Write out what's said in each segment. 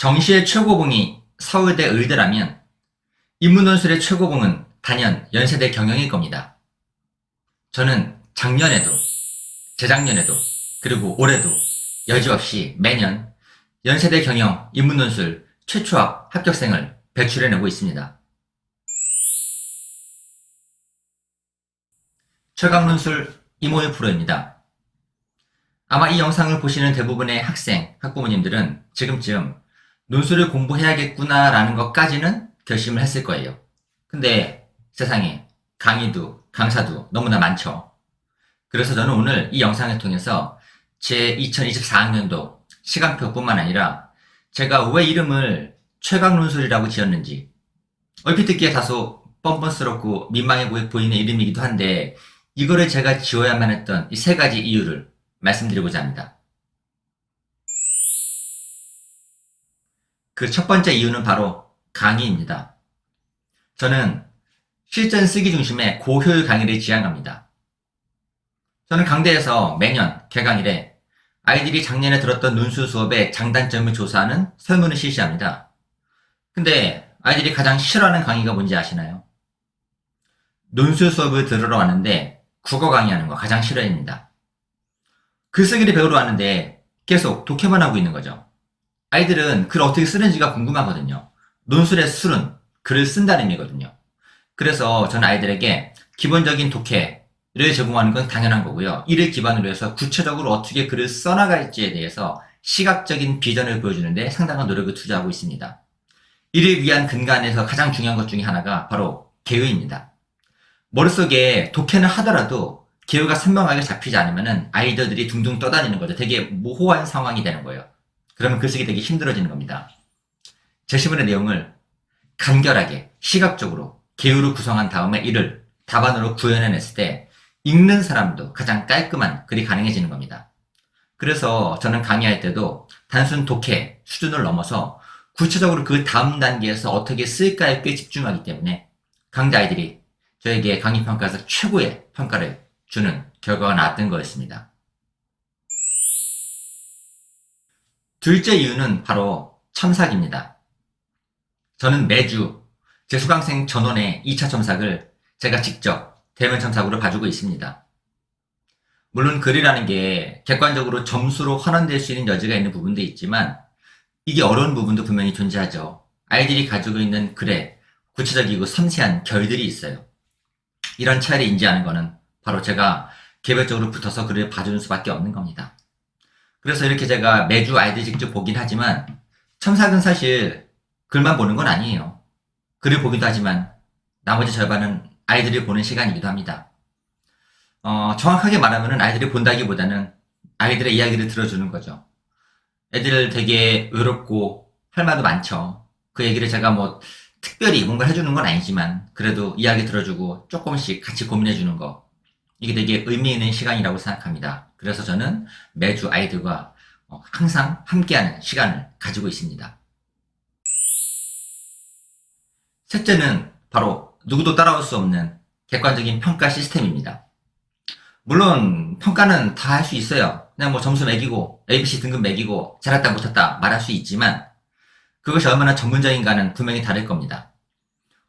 정시의 최고봉이 서울대 의대라면 인문논술의 최고봉은 단연 연세대 경영일 겁니다. 저는 작년에도, 재작년에도, 그리고 올해도 여지없이 매년 연세대 경영 인문논술 최초합 합격생을 배출해내고 있습니다. 최강논술 이모의 프로입니다. 아마 이 영상을 보시는 대부분의 학생, 학부모님들은 지금쯤 논술을 공부해야겠구나라는 것까지는 결심을 했을 거예요. 근데 세상에 강의도, 강사도 너무나 많죠. 그래서 저는 오늘 이 영상을 통해서 제 2024학년도 시간표뿐만 아니라 제가 왜 이름을 최강 논술이라고 지었는지 얼핏 듣기에 다소 뻔뻔스럽고 민망해 보이는 이름이기도 한데 이거를 제가 지어야만 했던 이 세 가지 이유를 말씀드리고자 합니다. 그 첫 번째 이유는 바로 강의입니다. 저는 실전 쓰기 중심의 고효율 강의를 지향합니다. 저는 강대에서 매년 개강일에 아이들이 작년에 들었던 논술 수업의 장단점을 조사하는 설문을 실시합니다. 근데 아이들이 가장 싫어하는 강의가 뭔지 아시나요? 논술 수업을 들으러 왔는데 국어 강의하는 거 가장 싫어합니다. 글쓰기를 배우러 왔는데 계속 독해만 하고 있는 거죠. 아이들은 글 어떻게 쓰는지가 궁금하거든요. 논술의 술은 글을 쓴다는 의미거든요. 그래서 저는 아이들에게 기본적인 독해를 제공하는 건 당연한 거고요. 이를 기반으로 해서 구체적으로 어떻게 글을 써나갈지에 대해서 시각적인 비전을 보여주는데 상당한 노력을 투자하고 있습니다. 이를 위한 근간에서 가장 중요한 것 중에 하나가 바로 개요입니다. 머릿속에 독해는 하더라도 개요가 선명하게 잡히지 않으면 아이들들이 둥둥 떠다니는 거죠. 되게 모호한 상황이 되는 거예요. 그러면 글쓰기 되게 힘들어지는 겁니다. 제시문의 내용을 간결하게 시각적으로 개요로 구성한 다음에 이를 답안으로 구현해냈을 때 읽는 사람도 가장 깔끔한 글이 가능해지는 겁니다. 그래서 저는 강의할 때도 단순 독해 수준을 넘어서 구체적으로 그 다음 단계에서 어떻게 쓸까에 꽤 집중하기 때문에 강좌 아이들이 저에게 강의 평가에서 최고의 평가를 주는 결과가 나왔던 거였습니다. 둘째 이유는 바로 첨삭입니다. 저는 매주 제 수강생 전원의 2차 첨삭을 제가 직접 대면 첨삭으로 봐주고 있습니다. 물론 글이라는 게 객관적으로 점수로 환원될 수 있는 여지가 있는 부분도 있지만 이게 어려운 부분도 분명히 존재하죠. 아이들이 가지고 있는 글에 구체적이고 섬세한 결들이 있어요. 이런 차이를 인지하는 것은 바로 제가 개별적으로 붙어서 글을 봐주는 수밖에 없는 겁니다. 그래서 이렇게 제가 매주 아이들 직접 보긴 하지만 첨삭은 사실 글만 보는 건 아니에요. 글을 보기도 하지만 나머지 절반은 아이들이 보는 시간이기도 합니다. 어, 정확하게 말하면 아이들이 본다기보다는 아이들의 이야기를 들어주는 거죠. 애들 되게 외롭고 할 말도 많죠. 그 얘기를 제가 뭐 특별히 뭔가 해주는 건 아니지만 그래도 이야기 들어주고 조금씩 같이 고민해주는 거 이게 되게 의미 있는 시간이라고 생각합니다. 그래서 저는 매주 아이들과 어, 항상 함께하는 시간을 가지고 있습니다. 셋째는 바로 누구도 따라올 수 없는 객관적인 평가 시스템입니다. 물론 평가는 다 할 수 있어요. 그냥 뭐 점수 매기고 ABC 등급 매기고 잘했다 못했다 말할 수 있지만 그것이 얼마나 전문적인가는 분명히 다를 겁니다.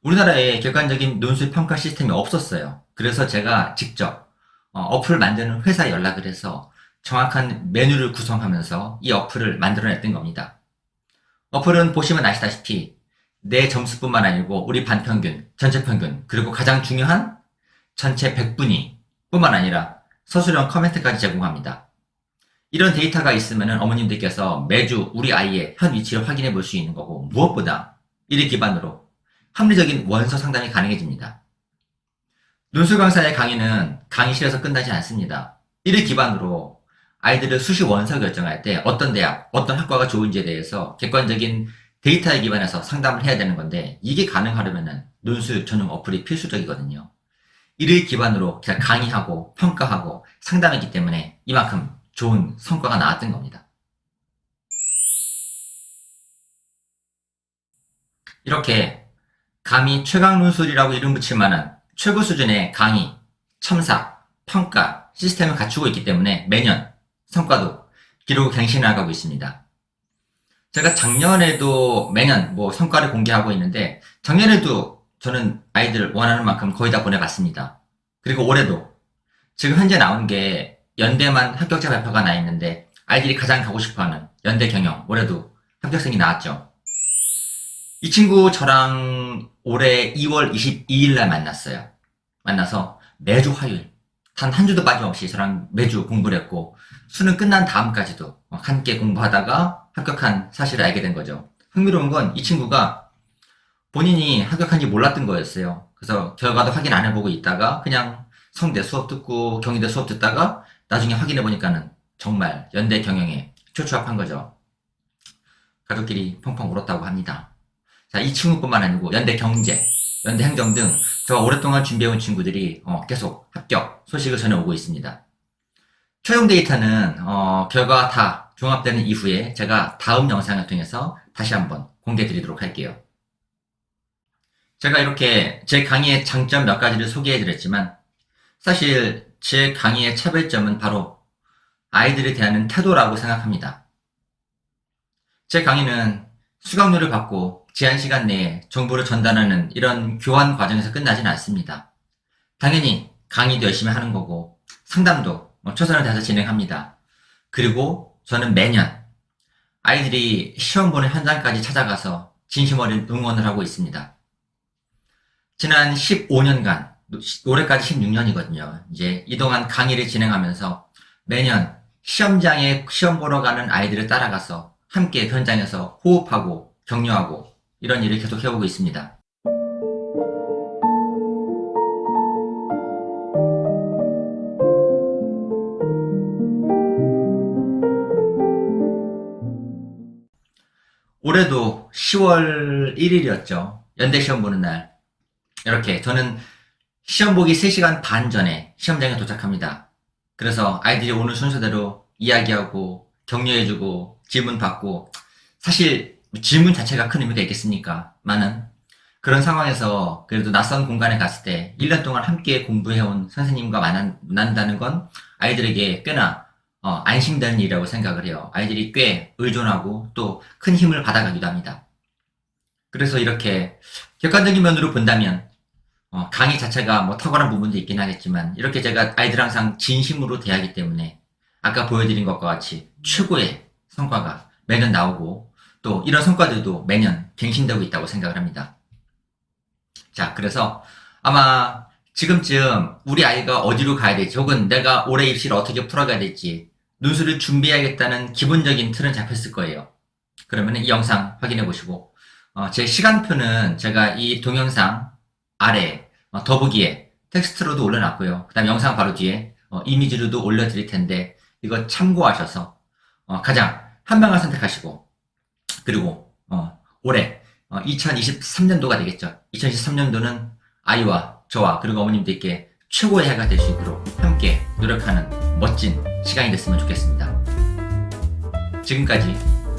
우리나라에 객관적인 논술 평가 시스템이 없었어요. 그래서 제가 직접 어, 어플을 만드는 회사에 연락을 해서 정확한 메뉴를 구성하면서 이 어플을 만들어냈던 겁니다. 어플은 보시면 아시다시피 내 점수뿐만 아니고 우리 반평균, 전체 평균, 그리고 가장 중요한 전체 100분위 뿐만 아니라 서술형 커멘트까지 제공합니다. 이런 데이터가 있으면 어머님들께서 매주 우리 아이의 현 위치를 확인해 볼 수 있는 거고 무엇보다 이를 기반으로 합리적인 원서 상담이 가능해집니다. 논술 강사의 강의는 강의실에서 끝나지 않습니다. 이를 기반으로 아이들을 수시 원서 결정할 때 어떤 대학, 어떤 학과가 좋은지에 대해서 객관적인 데이터에 기반해서 상담을 해야 되는 건데 이게 가능하려면 논술 전용 어플이 필수적이거든요. 이를 기반으로 제가 강의하고 평가하고 상담했기 때문에 이만큼 좋은 성과가 나왔던 겁니다. 이렇게 감히 최강 논술이라고 이름 붙일 만한 최고 수준의 강의, 첨삭, 평가 시스템을 갖추고 있기 때문에 매년 성과도 기록을 갱신해 나가고 있습니다. 제가 작년에도 매년 뭐 성과를 공개하고 있는데 작년에도 저는 아이들 원하는 만큼 거의 다 보내봤습니다. 그리고 올해도 지금 현재 나온 게 연대만 합격자 발표가 나 있는데 아이들이 가장 가고 싶어하는 연대 경영 올해도 합격생이 나왔죠. 이 친구 저랑 올해 2월 22일 날 만났어요. 만나서 매주 화요일 단 한 주도 빠짐없이 저랑 매주 공부를 했고 수능 끝난 다음까지도 함께 공부하다가 합격한 사실을 알게 된 거죠. 흥미로운 건 이 친구가 본인이 합격한지 몰랐던 거였어요. 그래서 결과도 확인 안 해보고 있다가 그냥 성대 수업 듣고 경희대 수업 듣다가 나중에 확인해 보니까는 정말 연대 경영에 초추합한 거죠. 가족끼리 펑펑 울었다고 합니다. 자, 이 친구뿐만 아니고 연대 경제, 연대 행정 등 저가 오랫동안 준비해온 친구들이 어, 계속 합격 소식을 전해오고 있습니다. 최종 데이터는 어, 결과가 다 종합되는 이후에 제가 다음 영상을 통해서 다시 한번 공개 드리도록 할게요. 제가 이렇게 제 강의의 장점 몇 가지를 소개해 드렸지만 사실 제 강의의 차별점은 바로 아이들에 대한 태도라고 생각합니다. 제 강의는 수강료를 받고 제한 시간 내에 정보를 전달하는 이런 교환 과정에서 끝나진 않습니다. 당연히 강의도 열심히 하는 거고 상담도 뭐 최선을 다해서 진행합니다. 그리고 저는 매년 아이들이 시험 보는 현장까지 찾아가서 진심 어린 응원을 하고 있습니다. 지난 15년간, 올해까지 16년이거든요. 이제 이동안 강의를 진행하면서 매년 시험장에 시험 보러 가는 아이들을 따라가서 함께 그 현장에서 호흡하고 격려하고 이런 일을 계속 해오고 있습니다. 올해도 10월 1일이었죠. 연대 시험 보는 날. 이렇게 저는 시험 보기 3시간 반 전에 시험장에 도착합니다. 그래서 아이들이 오는 순서대로 이야기하고 격려해주고 질문 받고 사실 질문 자체가 큰 의미가 있겠습니까? 많은 그런 상황에서 그래도 낯선 공간에 갔을 때 1년 동안 함께 공부해온 선생님과 만난다는 건 아이들에게 꽤나 어, 안심되는 일이라고 생각을 해요. 아이들이 꽤 의존하고 또 큰 힘을 받아가기도 합니다. 그래서 이렇게 객관적인 면으로 본다면 어, 강의 자체가 뭐 탁월한 부분도 있긴 하겠지만 이렇게 제가 아이들 항상 진심으로 대하기 때문에 아까 보여드린 것과 같이 최고의 성과가 매년 나오고 또 이런 성과들도 매년 갱신되고 있다고 생각을 합니다. 자, 그래서 아마 지금쯤 우리 아이가 어디로 가야 될지 혹은 내가 올해 입시를 어떻게 풀어가야 될지 눈수를 준비해야겠다는 기본적인 틀은 잡혔을 거예요. 그러면 이 영상 확인해 보시고 어, 제 시간표는 제가 이 동영상 아래 어, 더보기에 텍스트로도 올려놨고요. 그 다음 영상 바로 뒤에 어, 이미지로도 올려드릴 텐데 이거 참고하셔서 어, 가장 한 방을 선택하시고 그리고 어, 올해 2023년도가 되겠죠. 2023년도는 아이와 저와 그리고 어머님들께 최고의 해가 될 수 있도록 함께 노력하는 멋진 시간이 됐으면 좋겠습니다. 지금까지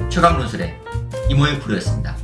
최강론술의 이모일 프로였습니다.